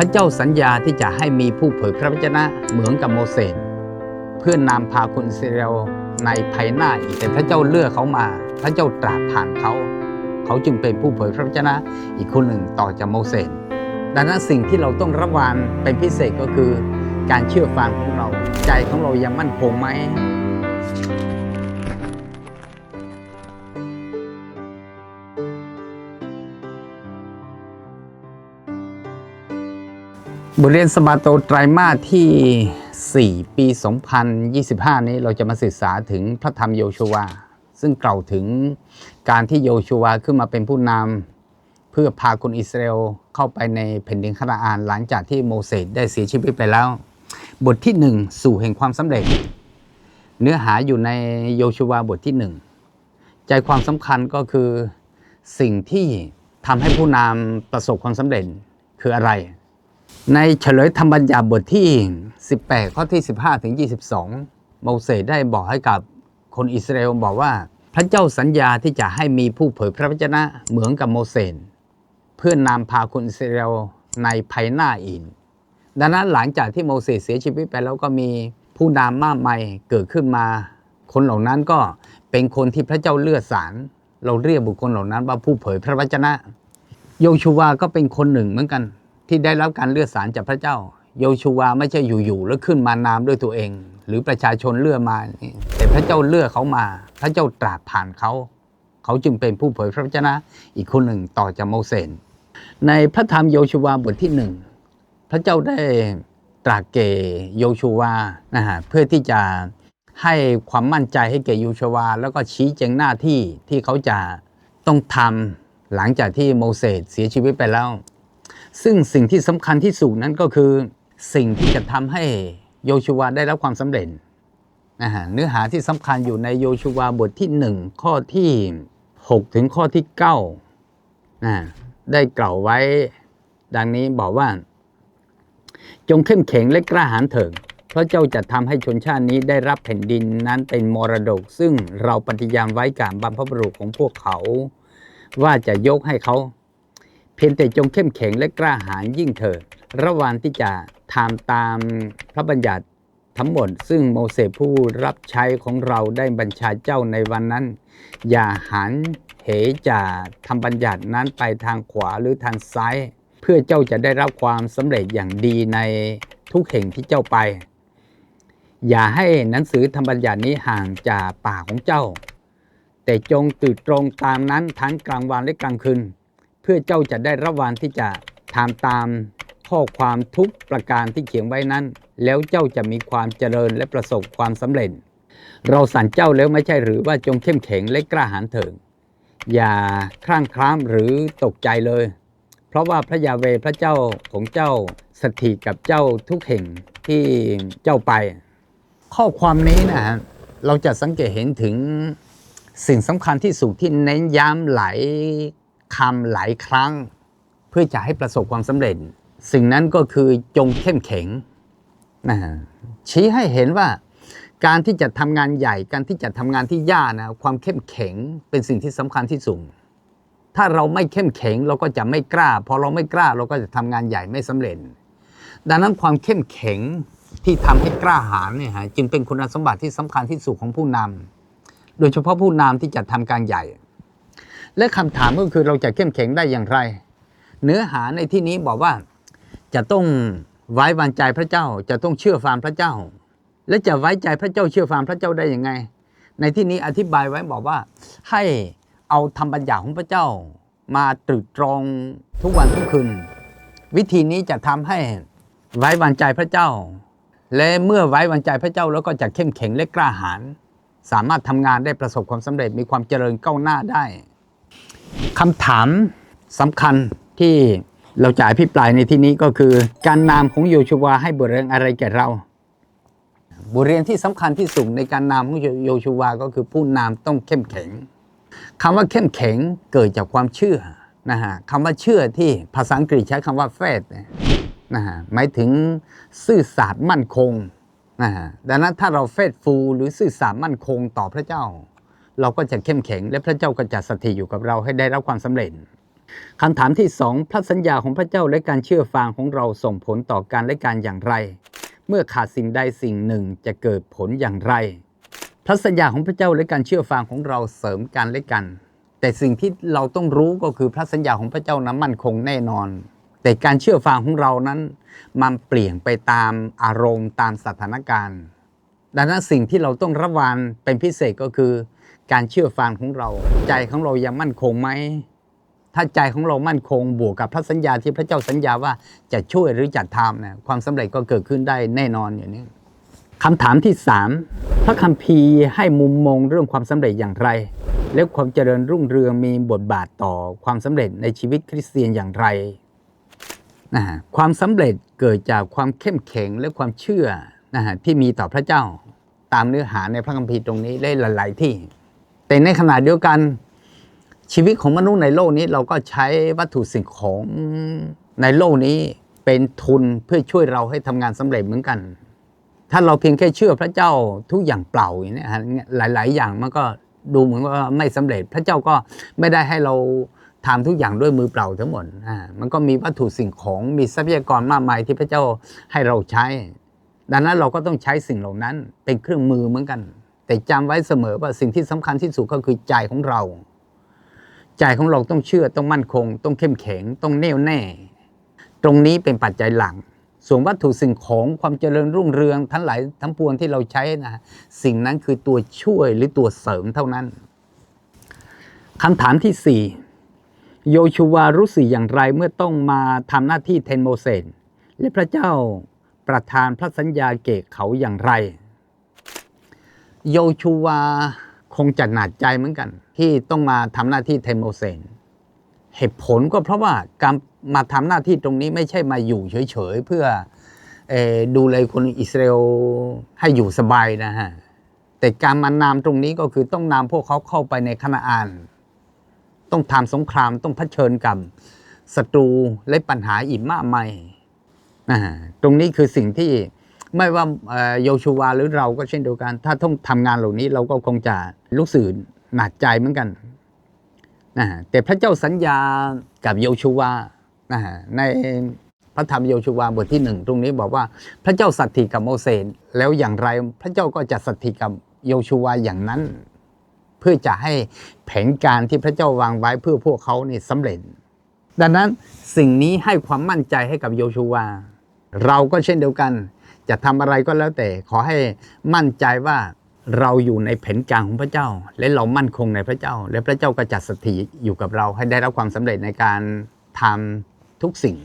พระเจ้าสัญญาที่จะให้มีผู้เผยพระวจนะเหมือนกับโมเสสเพื่อนนำพาคนอิสราเอลในภายหน้าอีกแต่พระเจ้าเลือกเขามา พระเจ้าตรัสผ่านเขา เขาจึงเป็นผู้เผยพระวจนะอีกคนหนึ่งต่อจากโมเสสดังนั้นสิ่งที่เราต้องระวังเป็นพิเศษก็คือ การเชื่อฟังของเรา ใจของเรายังมั่นคงไหม บทเรียนสมาโตไตรมาสที่ 4 ปี 2025 นี้เราจะมาศึกษาถึงพระธรรมโยชูวา ซึ่งกล่าวถึงการที่โยชูวาขึ้นมาเป็นผู้นำเพื่อพาคนอิสราเอลเข้าไปในแผ่นดินคานาอานหลังจากที่โมเสสได้เสียชีวิตไปแล้ว บทที่ 1 สู่แห่งความสำเร็จ เนื้อหาอยู่ในโยชูวาบทที่ 1 ใจความสำคัญก็คือสิ่งที่ทำให้ผู้นำประสบความสำเร็จคืออะไร ในเฉลยธรรมบัญญัติบทที่ 18 ข้อที่ 15 ถึง 22 โมเสสได้บอกให้กับคนอิสราเอลบอกว่า พระเจ้าสัญญาที่จะให้มีผู้เผยพระวจนะเหมือนกับโมเสสเพื่อนนำพาคนอิสราเอลในภายหน้าอีกดังนั้นหลังจากที่โมเสสเสียชีวิตไปแล้วก็มีผู้นำมากมายเกิดขึ้นมา คนเหล่านั้นก็เป็นคนที่พระเจ้าเลือกสรรเราเรียกบุคคลเหล่านั้นว่าผู้เผยพระวจนะ โยชูวาก็เป็นคนหนึ่งเหมือนกัน ที่ได้รับการเลือกสารจากพระเจ้า โยชูวาไม่ใช่อยู่ๆแล้วขึ้นมานามด้วยตัวเอง หรือประชาชนเลือกมา แต่พระเจ้าเลือกเขามา พระเจ้าตรัสผ่านเขาเขาจึงเป็นผู้เผยพระวจนะอีกคนหนึ่งต่อจากโมเสสในพระธรรมโยชูวาบทที่หนึ่งพระเจ้าได้ตรัสเกโยชูวานะฮะเพื่อที่จะให้ความมั่นใจให้แก่โยชูวา แล้วก็ชี้แจงหน้าที่ที่เขาจะต้องทำหลังจากที่โมเสสเสียชีวิตไปแล้ว ซึ่งสิ่งที่สำคัญที่สุดนั้นก็คือสิ่งที่จะทำให้โยชูวาได้รับความสำเร็จนะฮะเนื้อหาที่สำคัญอยู่ในโยชูวาบทที่ 1 ข้อที่ 6 ถึงข้อที่9นะได้กล่าวไว้ดังนี้บอกว่า จงเข้มแข็งและกล้าหาญเถิดเพราะเจ้าจะทำให้ชนชาตินี้ได้รับแผ่นดินนั้นเป็นมรดก ซึ่งเราปฏิญาณไว้กับบรรพบุรุษของพวกเขา ว่าจะยกให้เขา เพียงแต่จงเข้มแข็งและกล้าหาญยิ่งเถิดระหว่างที่จะทำตามพระบัญญัติทั้งหมด ซึ่งโมเสสผู้รับใช้ของเราได้บัญชาเจ้าในวันนั้น อย่าหันเหจะทำบัญญัตินั้นไปทางขวาหรือทางซ้าย เพื่อเจ้าจะได้รับความสำเร็จอย่างดีในทุกแห่งที่เจ้าไป อย่าให้หนังสือธรรมบัญญัตินี้ห่างจากปากของเจ้า แต่จงตื่นตรงตามนั้นทั้งกลางวันและกลางคืน พื่อเจ้าจะได้รับวันที่จะทำตามข้อความทุกประการที่เขียนไว้นั้น แล้วเจ้าจะมีความเจริญและประสบความสำเร็จ เราสั่นเจ้าแล้วไม่ใช่หรือว่าจงเข้มแข็งและกล้าหาญเถิดอย่าคลั่งคล้ามหรือตกใจเลย เพราะว่าพระยาเวพระเจ้าของเจ้าสถิตกับเจ้าทุกแห่งที่เจ้าไป ข้อความนี้นะฮะเราจะสังเกตเห็นถึงสิ่งสำคัญที่สุดที่เน้นย้ำหลาย คำหลายครั้ง เพื่อจะให้ประสบความสำเร็จ สิ่งนั้นก็คือจงเข้มแข็งนะฮะชี้ให้เห็นว่าการที่จะทำงานใหญ่ การที่จะทำงานที่ยากนะความเข้มแข็งเป็นสิ่งที่สำคัญที่สุดถ้าเราไม่เข้มแข็งเราก็จะไม่กล้าพอเราไม่กล้าเราก็จะทำงานใหญ่ไม่สำเร็จ ดังนั้นความเข้มแข็งที่ทำให้กล้าหาญเนี่ยฮะจึงเป็นคุณสมบัติที่สำคัญที่สุดของผู้นำโดยเฉพาะผู้นำที่จะทำการใหญ่ และคำถามก็คือเราจะเข้มแข็งได้อย่างไร เนื้อหาในที่นี้บอกว่าจะต้องไว้วางใจพระเจ้า จะต้องเชื่อฟังพระเจ้า และจะไว้ใจพระเจ้าเชื่อฟังพระเจ้าได้อยังไง ในที่นี้อธิบายไว้บอกว่า ให้เอาธรรมบัญญัติของพระเจ้า มาตรึกตรองทุกวันทุกคืนวิธีนี้จะทำให้ไว้วางใจพระเจ้า และเมื่อไว้วางใจพระเจ้าแล้วก็จะเข้มแข็งและกล้าหาญสามารถทำงานได้ประสบความสำเร็จมีความเจริญก้าวหน้าได้ คำถามสำคัญที่เราจะอภิปรายในที่นี้ก็คือ การนามของโยชูวาให้บทเรียนอะไรแก่เรา บทเรียนที่สำคัญที่สุดในการนามของโยชูวาก็คือผู้นำต้องเข้มแข็งคำว่าเข้มแข็งเกิดจากความเชื่อนะฮะคำว่าเชื่อที่ภาษาอังกฤษใช้คำว่า faith นะฮะหมายถึงซื่อสัตย์มั่นคงนะฮะดังนั้นถ้าเราเฟ t ฟูหรือซื่อสัตย์มั่นคงต่อพระเจ้า เราก็จะเข้มแข็ง และพระเจ้าก็จะสถิตอยู่กับเราให้ได้รับความสำเร็จคำถามที่สองพระสัญญาของพระเจ้าและการเชื่อฟังของเราส่งผลต่อการและการอย่างไร เมื่อขาดสิ่งใดสิ่งหนึ่งจะเกิดผลอย่างไร พระสัญญาของพระเจ้าและการเชื่อฟังของเราเสริมกันและกัน แต่สิ่งที่เราต้องรู้ก็คือพระสัญญาของพระเจ้านั้นมั่นคงแน่นอน แต่การเชื่อฟังของเรานั้นมันเปลี่ยนไปตามอารมณ์ตามสถานการณ์ ดังนั้นสิ่งที่เราต้องระวังเป็นพิเศษก็คือ การเชื่อฟังของเรา ใจของเรายังมั่นคงไหมถ้าใจของเรามั่นคงบวกกับพระสัญญาที่พระเจ้าสัญญาว่าจะช่วยหรือจะทำนะความสำเร็จก็เกิดขึ้นได้แน่นอนอย่างนี้คำถามที่สามพระคัมภีร์ให้มุมมองเรื่องความสำเร็จอย่างไร และความเจริญรุ่งเรืองมีบทบาทต่อความสำเร็จในชีวิตคริสเตียนอย่างไรนะฮะความสำเร็จเกิดจากความเข้มแข็งและความเชื่อนะฮะที่มีต่อพระเจ้า ตามเนื้อหาในพระคัมภีร์ตรงนี้ได้หลาย ๆ ที่ แต่ในขณะเดียวกันชีวิตของมนุษย์ในโลกนี้เราก็ใช้วัตถุสิ่งของในโลกนี้เป็นทุนเพื่อช่วยเราให้ทำงานสำเร็จเหมือนกัน ถ้าเราเพียงแค่เชื่อพระเจ้าทุกอย่างเปล่าอย่างนี้หลาย ๆ อย่างมันก็ดูเหมือนว่าไม่สำเร็จ พระเจ้าก็ไม่ได้ให้เราทำทุกอย่างด้วยมือเปล่าทั้งหมดอ่ามันก็มีวัตถุสิ่งของมีทรัพยากรมากมายที่พระเจ้าให้เราใช้ ดังนั้นเราก็ต้องใช้สิ่งเหล่านั้นเป็นเครื่องมือเหมือนกัน แต่จำไว้เสมอว่าสิ่งที่สำคัญที่สุดก็คือใจของเรา ใจของเราต้องเชื่อต้องมั่นคง ต้องเข้มแข็งต้องแน่วแน่ ตรงนี้เป็นปัจจัยหลัง ส่วนวัตถุสิ่งของความเจริญรุ่งเรืองทั้งหลายทั้งปวงที่เราใช้นะสิ่งนั้นคือตัวช่วยหรือตัวเสริมเท่านั้นคำถามที่สี่โยชูวารู้สึกอย่างไรเมื่อต้องมาทำหน้าที่เทนโมเสสและพระเจ้าประทานพระสัญญาเกะเขาอย่างไร โยชูวาคงจะหนักใจเหมือนกัน ที่ต้องมาทำหน้าที่เทนโมเสสเหตุผลก็เพราะว่าการมาทำหน้าที่ตรงนี้ไม่ใช่มาอยู่เฉยๆ เพื่อออดูแลคนอิสราเอลให้อยู่สบายนะฮะ แต่การมานำตรงนี้ก็คือต้องนำพวกเขาเข้าไปในคณาอาน ต้องทำสงครามต้องเผชิญกับศัตรูและปัญหาอีกมากมายนะฮะตรงนี้คือสิ่งที่ ไม่ว่าเอ่อโยชูวาหรือเราก็เช่นเดียวกัน ถ้าต้องทำงานเหล่านี้เราก็คงจะรู้สึกหนักใจเหมือนกันนะฮะแต่พระเจ้าสัญญากับโยชูวานะฮะในพระธรรมโยชูวาบทที่หนึ่งตรงนี้บอกว่าพระเจ้าสัตย์กับโมเสสแล้วอย่างไรพระเจ้าก็จะสัตย์กับโยชูวาอย่างนั้น เพื่อจะให้แผนการที่พระเจ้าวางไว้เพื่อพวกเขานี่สำเร็จ ดังนั้นสิ่งนี้ให้ความมั่นใจให้กับโยชูวา เราก็เช่นเดียวกัน จะทำอะไรก็แล้วแต่ ขอให้มั่นใจว่าเราอยู่ในแผนการของพระเจ้า และเรามั่นคงในพระเจ้า และพระเจ้าก็จัดสถิอยู่กับเราให้ได้รับความสำเร็จในการทำทุกสิ่ง